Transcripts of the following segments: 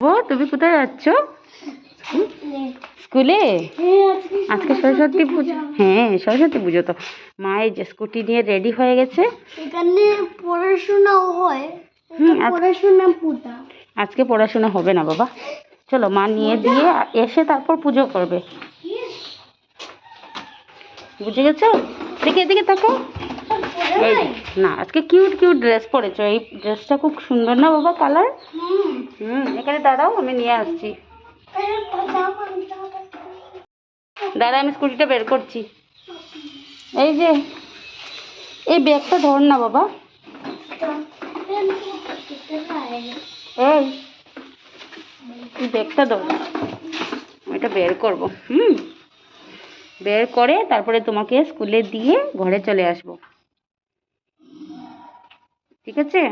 ও তুমি কোথায় যাচ্ছ? স্কুলে? আজকে সরস্বতী পুজো। হ্যাঁ সরস্বতী পুজো তো। মা এই যে স্কুটি নিয়ে রেডি হয়ে গেছে। এখানে পড়াশোনাও হয়। পড়াশোনা আজকে পড়াশোনা হবে না বাবা। চলো মা নিয়ে দিয়ে এসে তারপর পুজো করবে। বুঝে গেছো? দেখে এদিকে তাকাও। এই না আজকে কিউট কিউট ড্রেস পরেছো। এই ড্রেসটা খুব সুন্দর না বাবা কালার হুম। এখানে দাঁড়াও আমি নিয়ে আসছি। দাঁড়া আমি স্কুটিটা বের করছি। এই যে এই ব্যাগটা ধর না বাবা। এই ব্যাগটা ধর। এটা বের করব হুম। বের করে তারপরে তোমাকে স্কুলে দিয়ে ঘরে চলে আসব। ঠিক আছে?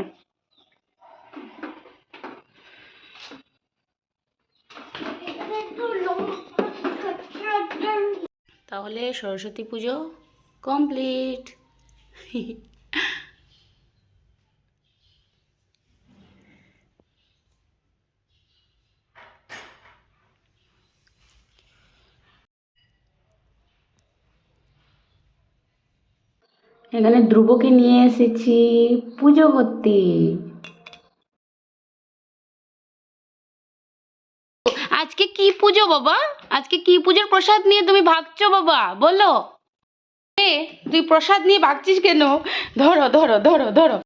তাহলে সরস্বতী পুজো কমপ্লিট। এখানে ধ্রুবকে নিয়ে এসেছি, পুজো করতে। আজকে কি পুজো বাবা? আজকে কি পুজোর প্রসাদ নিয়ে তুমি ভাগছো বাবা? বলো। তুই প্রসাদ নিয়ে ভাগছিস কেন? ধরো ধরো ধরো ধরো।